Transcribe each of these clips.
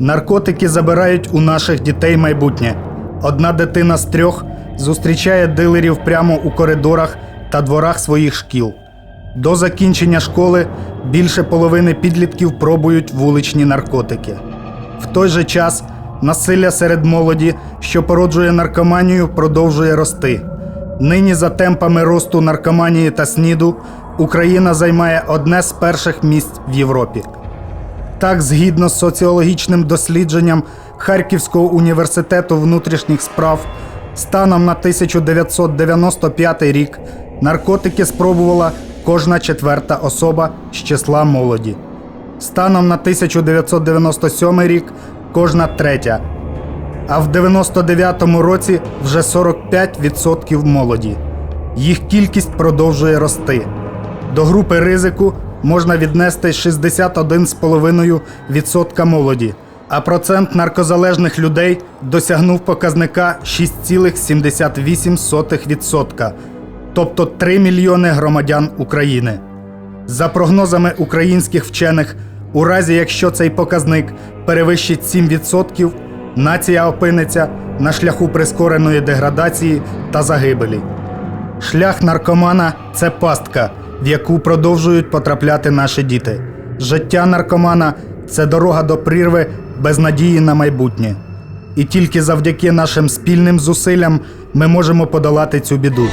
Наркотики забирають у наших дітей майбутнє. Одна дитина з трьох зустрічає дилерів прямо у коридорах та дворах своїх шкіл. До закінчення школи більше половини підлітків пробують вуличні наркотики. В той же час насилля серед молоді, що породжує наркоманію, продовжує рости. Нині за темпами росту наркоманії та СНІДу Україна займає одне з перших місць в Європі. Так, згідно з соціологічним дослідженням Харківського університету внутрішніх справ, станом на 1995 рік наркотики спробувала кожна четверта особа з числа молоді. Станом на 1997 рік кожна третя. А в 99-му році вже 45% молоді. Їх кількість продовжує рости. До групи ризику можна віднести 61,5% молоді, а процент наркозалежних людей досягнув показника 6,78%, тобто 3 мільйони громадян України. За прогнозами українських вчених, у разі якщо цей показник перевищить 7%, нація опиниться на шляху прискореної деградації та загибелі. Шлях наркомана це пастка, в яку продовжують потрапляти наші діти. Життя наркомана це дорога до прірви без надії на майбутнє. І тільки завдяки нашим спільним зусиллям ми можемо подолати цю біду.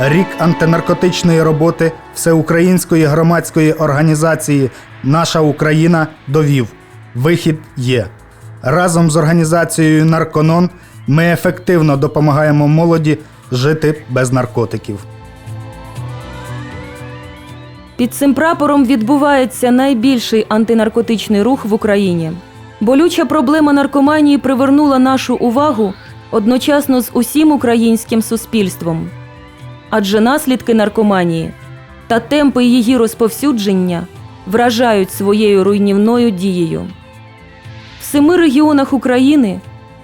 Рік антинаркотичної роботи Всеукраїнської громадської організації Наша Україна довів вихід є. Разом з організацією Нарконон ми ефективно допомагаємо молоді жити без наркотиків. Під цим прапором відбувається найбільший антинаркотичний рух в Україні. Болюча проблема наркоманії привернула нашу увагу одночасно з усім українським суспільством. Адже наслідки наркоманії та темпи її розповсюдження вражають своєю руйнівною дією. В семи регіонах України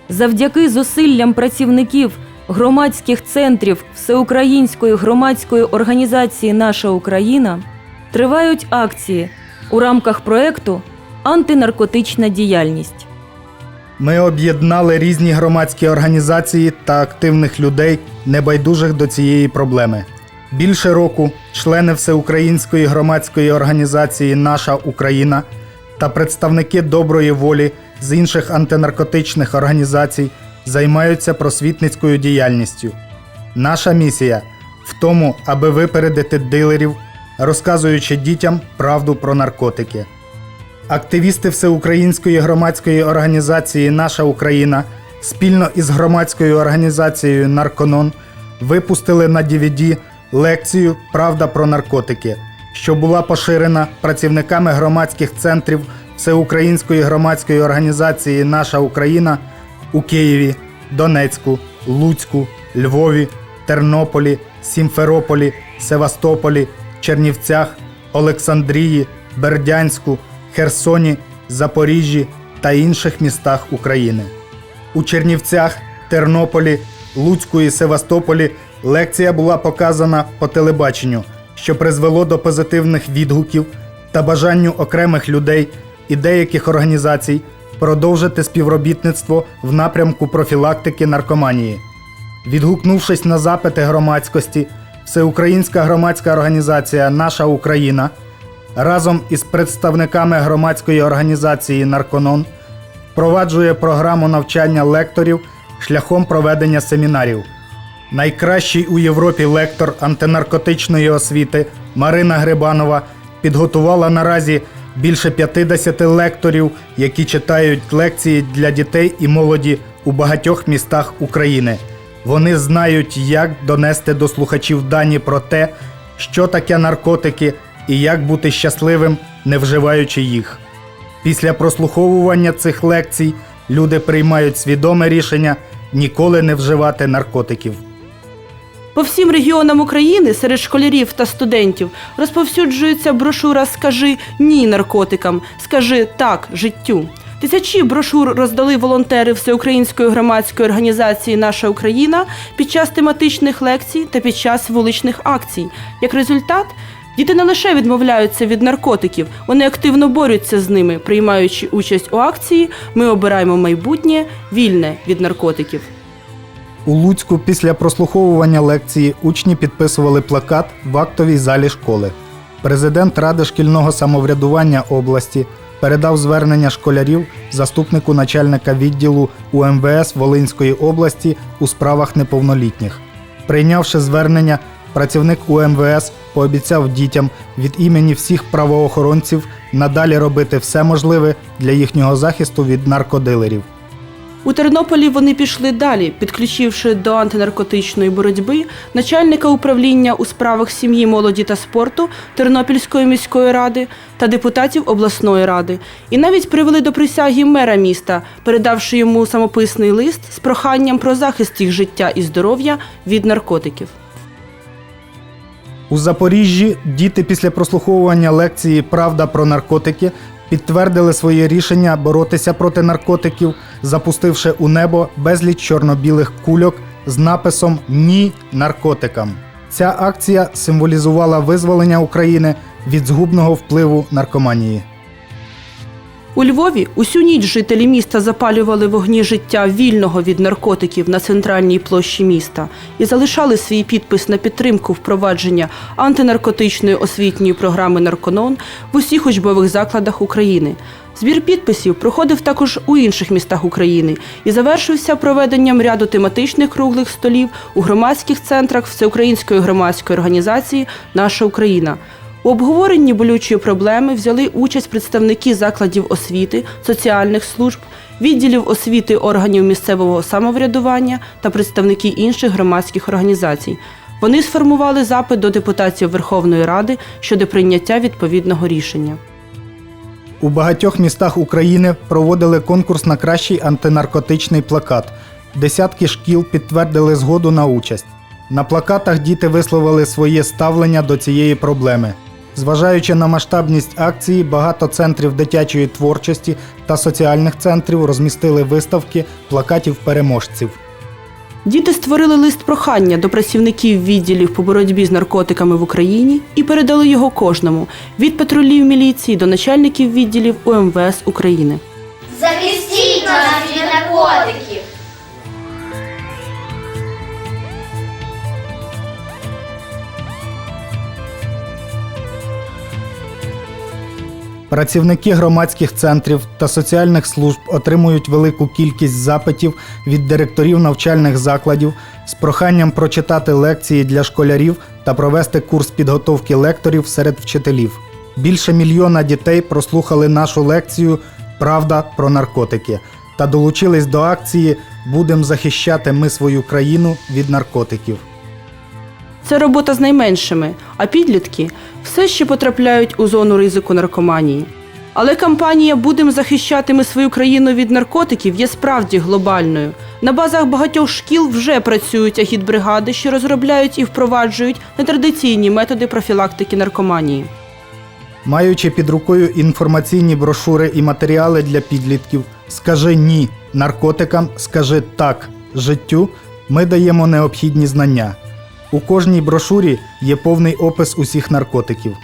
завдяки зусиллям працівників громадських центрів Всеукраїнської громадської організації Наша Україна тривають акції у рамках проекту Антинаркотична діяльність. Ми об'єднали різні громадські організації та активних людей, небайдужих до цієї проблеми. Більше року члени Всеукраїнської громадської організації Наша Україна та представники доброї волі з інших антинаркотичних організацій займаються просвітницькою діяльністю. Наша місія в тому, аби випередити дилерів, розказуючи дітям правду про наркотики. Активісти Всеукраїнської громадської організації Наша Україна спільно із громадською організацією Нарконон випустили на DVD лекцію Правда про наркотики, що була поширена працівниками громадських центрів Всеукраїнської громадської організації Наша Україна у Києві, Донецьку, Луцьку, Львові, Тернополі, Сімферополі, Севастополі, Чернівцях, Олександрії, Бердянську, Херсоні, Запоріжжі та інших містах України. У Чернівцях, Тернополі, Луцьку і Севастополі лекція була показана по телебаченню, що призвело до позитивних відгуків та бажанню окремих людей і деяких організацій продовжити співробітництво в напрямку профілактики наркоманії. Відгукнувшись на запити громадськості, Всеукраїнська громадська організація Наша Україна разом із представниками громадської організації Нарконон впроваджує програму навчання лекторів шляхом проведення семінарів. Найкращий у Європі лектор антинаркотичної освіти Марина Грибанова підготувала наразі більше 50 лекторів, які читають лекції для дітей і молоді у багатьох містах України. Вони знають, як донести до слухачів дані про те, що таке наркотики і як бути щасливим, не вживаючи їх. Після прослуховування цих лекцій люди приймають свідоме рішення ніколи не вживати наркотиків. По всім регіонам України серед школярів та студентів розповсюджується брошура Скажи ні наркотикам, скажи так життю. Тисячі брошур роздали волонтери Всеукраїнської громадської організації Наша Україна під час тематичних лекцій та під час вуличних акцій. Як результат, діти не лише відмовляються від наркотиків, вони активно борються з ними, приймаючи участь у акції Ми обираємо майбутнє вільне від наркотиків. У Луцьку після прослуховування лекції учні підписували плакат в актовій залі школи. Президент Ради шкільного самоврядування області передав звернення школярів заступнику начальника відділу УМВС Волинської області у справах неповнолітніх. Прийнявши звернення, працівник УМВС пообіцяв дітям від імені всіх правоохоронців надалі робити все можливе для їхнього захисту від наркодилерів. У Тернополі вони пішли далі, підключивши до антинаркотичної боротьби начальника управління у справах сім'ї, молоді та спорту Тернопільської міської ради та депутатів обласної ради, і навіть привели до присяги мера міста, передавши йому самописний лист з проханням про захист їх життя і здоров'я від наркотиків. У Запоріжжі діти після прослуховування лекції Правда про наркотики підтвердили своє рішення боротися проти наркотиків, запустивши у небо безліч чорно-білих кульок з написом Ні наркотикам. Ця акція символізувала визволення України від згубного впливу наркоманії. У Львові усю ніч жителі міста запалювали вогні життя вільного від наркотиків на центральній площі міста і залишали свій підпис на підтримку впровадження антинаркотичної освітньої програми Нарконон в усіх учбових закладах України. Збір підписів проходив також у інших містах України і завершився проведенням ряду тематичних круглих столів у громадських центрах Всеукраїнської громадської організації Наша Україна. У обговоренні болючої проблеми взяли участь представники закладів освіти, соціальних служб, відділів освіти органів місцевого самоврядування та представники інших громадських організацій. Вони сформували запит до депутатів Верховної Ради щодо прийняття відповідного рішення. У багатьох містах України проводили конкурс на кращий антинаркотичний плакат. Десятки шкіл підтвердили згоду на участь. На плакатах діти висловили своє ставлення до цієї проблеми. Зважаючи на масштабність акції, багато центрів дитячої творчості та соціальних центрів розмістили виставки плакатів переможців. Діти створили лист прохання до працівників відділів по боротьбі з наркотиками в Україні і передали його кожному від патрулів міліції до начальників відділів УМВС України. Захистіть нас від наркотиків! Працівники громадських центрів та соціальних служб отримують велику кількість запитів від директорів навчальних закладів з проханням прочитати лекції для школярів та провести курс підготовки лекторів серед вчителів. Більше мільйона дітей прослухали нашу лекцію Правда про наркотики та долучились до акції Будем захищати ми свою країну від наркотиків. Це робота з найменшими, а підлітки все ще потрапляють у зону ризику наркоманії. Але кампанія Будем захищати ми свою країну від наркотиків є справді глобальною. На базах багатьох шкіл вже працюють агітбригади, що розробляють і впроваджують нетрадиційні методи профілактики наркоманії. Маючи під рукою інформаційні брошури і матеріали для підлітків Скажи ні наркотикам, скажи так життю, ми даємо необхідні знання. У кожній брошурі є повний опис усіх наркотиків.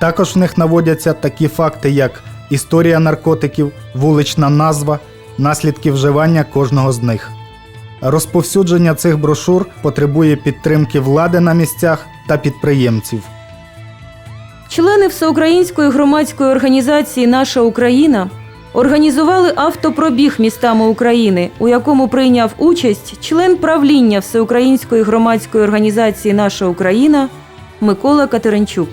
Також в них наводяться такі факти, як історія наркотиків, вулична назва, наслідки вживання кожного з них. Розповсюдження цих брошур потребує підтримки влади на місцях та підприємців. Члени Всеукраїнської громадської організації Наша Україна організували автопробіг містами України, у якому прийняв участь член правління Всеукраїнської громадської організації Наша Україна Микола Катеринчук.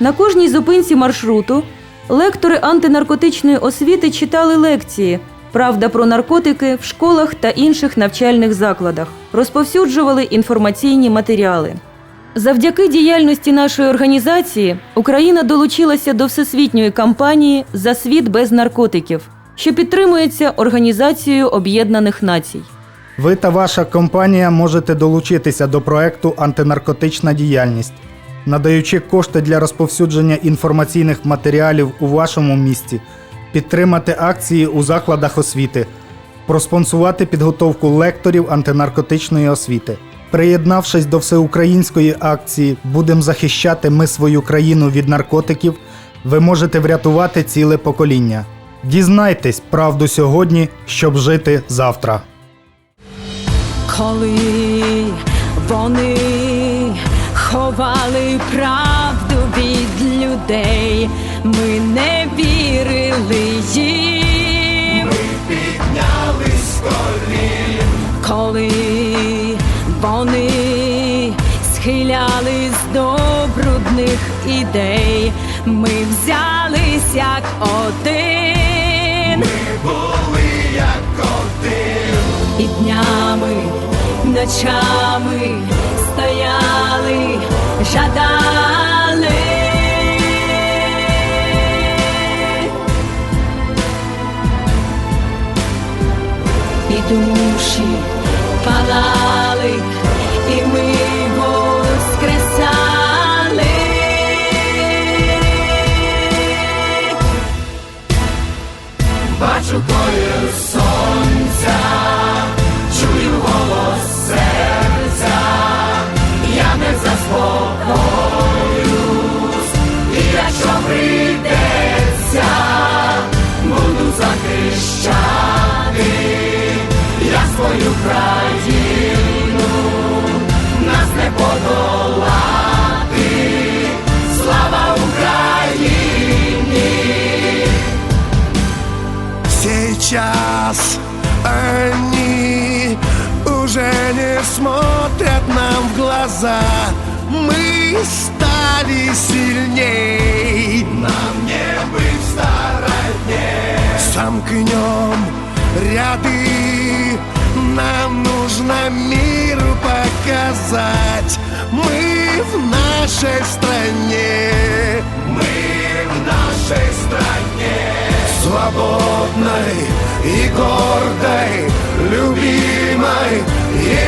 На кожній зупинці маршруту лектори антинаркотичної освіти читали лекції Правда про наркотики в школах та інших навчальних закладах, розповсюджували інформаційні матеріали. Завдяки діяльності нашої організації Україна долучилася до всесвітньої кампанії За світ без наркотиків. що підтримується Організацією Об'єднаних Націй. Ви та ваша компанія можете долучитися до проекту Антинаркотична діяльність, надаючи кошти для розповсюдження інформаційних матеріалів у вашому місті, підтримати акції у закладах освіти, проспонсувати підготовку лекторів антинаркотичної освіти. Приєднавшись до всеукраїнської акції Будем захищати ми свою країну від наркотиків, ви можете врятувати ціле покоління. Дізнайтесь правду сьогодні, щоб жити завтра. Коли вони ховали правду від людей, ми не вірили їм. Ми піднялись з колін. Коли вони схилялись до брудних ідей, ми взялись як один. І днями, ночами стояли, жадали. І душі палали, і ми воскресали. Бачу колір сонця, серця, я не заспокоюсь, і якщо прийдеться, буду захищати, я свою країну, смотрят нам в глаза. Мы стали сильней. Нам не быть в стороне Сомкнем ряды. Нам нужно мир показать. Мы в нашей стране. Мы в нашей стране. Свободной и гордой, любимой, единой.